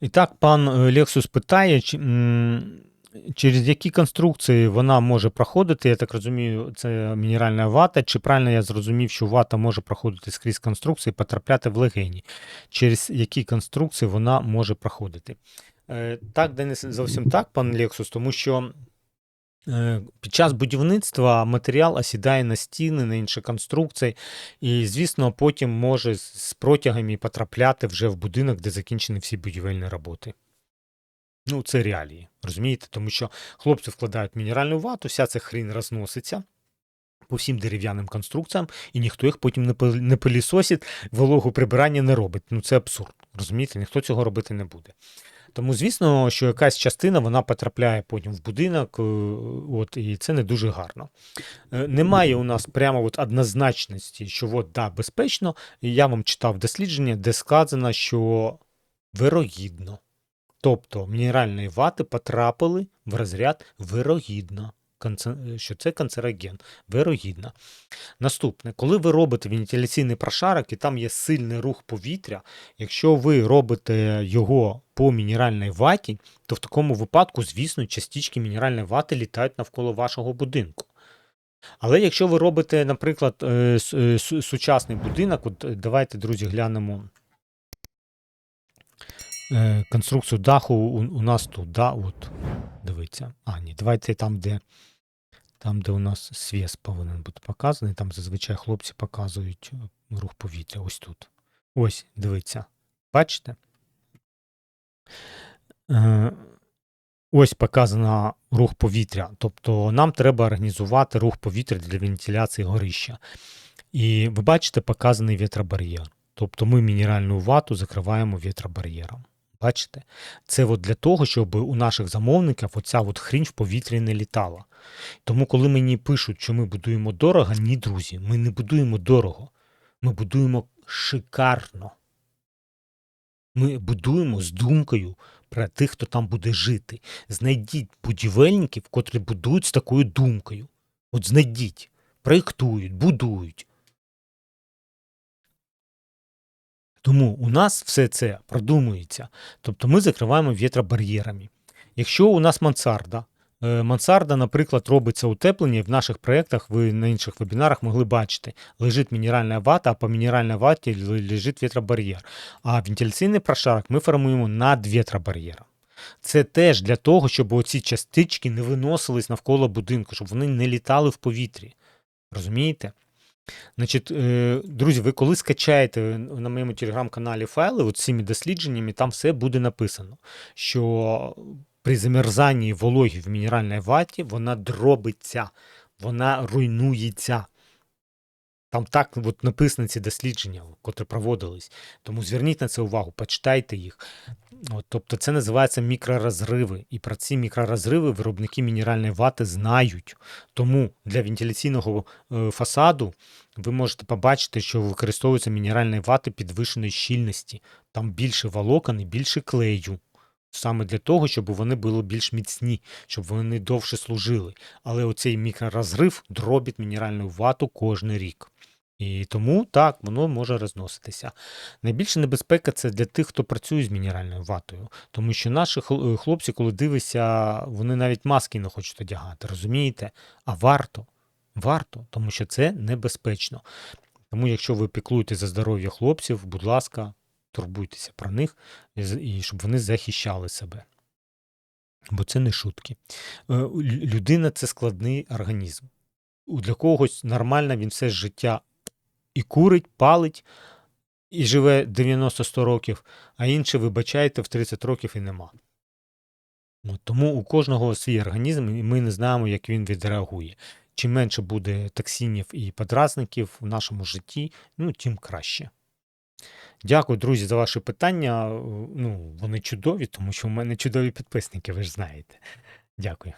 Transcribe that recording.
І так, пан е, Лексус питає, через які конструкції вона може проходити. Я так розумію, це мінеральна вата. Чи правильно я зрозумів, що вата може проходити скрізь конструкції, потрапляти в легені? Через які конструкції вона може проходити? Е, Так, Денис, зовсім так, пан Лексус, тому що під час будівництва матеріал осідає на стіни, на інші конструкції, і, звісно, потім може з- протягами потрапляти вже в будинок, де закінчені всі будівельні роботи. Ну, це реалії, розумієте? Тому що хлопці вкладають мінеральну вату, вся ця хрінь розноситься по всім дерев'яним конструкціям, і ніхто їх потім не пилісосить, вологу прибирання не робить. Ну це абсурд. Розумієте, ніхто цього робити не буде. Тому, звісно, що якась частина вона потрапляє потім в будинок, е, от, і це не дуже гарно. Е, Немає у нас прямо от однозначності, що от, да, безпечно. Я вам читав дослідження, де сказано, що вирогідно. Тобто мінеральні вати потрапили в розряд вирогідно, що це канцероген. Вирогідно. Наступне, коли ви робите вентиляційний прошарок і там є сильний рух повітря, якщо ви робите його по мінеральній ваті, то в такому випадку, звісно, частички мінеральної вати літають навколо вашого будинку. Але якщо ви робите, наприклад, е, е, су- сучасний будинок, от е, давайте, друзі, глянемо е, конструкцію даху у, у нас тут, да, от, дивіться. А, ні, давайте там, де, там, де у нас свіс повинен бути показаний, там зазвичай хлопці показують е, рух повітря. Ось тут. Ось, дивіться. Бачите? Е, Ось показано рух повітря. Тобто нам треба організувати рух повітря для вентиляції горища. І ви бачите, показаний вітробар'єр. Тобто ми мінеральну вату закриваємо вітробар'єром. Бачите? Це от для того, щоб у наших замовників оця от хрінь в повітрі не літала. Тому, коли мені пишуть, що ми будуємо дорого, ні, друзі, ми не будуємо дорого. Ми будуємо шикарно. Ми будуємо з думкою про тих, хто там буде жити. Знайдіть будівельників, котрі будують з такою думкою. От знайдіть, проєктують, будують. Тому у нас все це продумується. Тобто ми закриваємо вітробар'єрами. Якщо у нас мансарда, е, мансарда, наприклад, робиться утеплення, і в наших проєктах ви на інших вебінарах могли бачити, лежить мінеральна вата, а по мінеральній ваті лежить вітробар'єр. А вентиляційний прошарок ми формуємо над вітробар'єром. Це теж для того, щоб оці частички не виносились навколо будинку, щоб вони не літали в повітрі. Розумієте? Значить, е, друзі, ви коли скачаєте на моєму телеграм-каналі файли от цими дослідженнями, там все буде написано, що при замерзанні вологі в мінеральній ваті вона дробиться, вона руйнується. Там так от написано ці дослідження, котрі проводились. Тому зверніть на це увагу, почитайте їх. От, тобто це називається мікророзриви. І про ці мікророзриви виробники мінеральної вати знають. Тому для вентиляційного е, фасаду ви можете побачити, що використовуються мінеральні вати підвищеної щільності. Там більше волокон і більше клею. Саме для того, щоб вони були більш міцні, щоб вони довше служили. Але оцей мікророзрив дробить мінеральну вату кожен рік. І тому так, воно може розноситися. Найбільша небезпека це для тих, хто працює з мінеральною ватою. Тому що наші е, хлопці, коли дивишся, вони навіть маски не хочуть одягати, розумієте? А варто, варто, тому що це небезпечно. Тому, якщо ви піклуєте за здоров'я хлопців, будь ласка, турбуйтеся про них, і щоб вони захищали себе. Бо це не шутки. Е, Людина це складний організм. Для когось нормально він все життя і курить, палить, і живе 90-100 років, а інший, вибачайте, в 30 років і нема. От, тому у кожного свій організм, і ми не знаємо, як він відреагує. Чим менше буде токсинів і подразників в нашому житті, ну, тим краще. Дякую, друзі, за ваші питання. Ну, вони чудові, тому що в мене чудові підписники, ви ж знаєте. Дякую.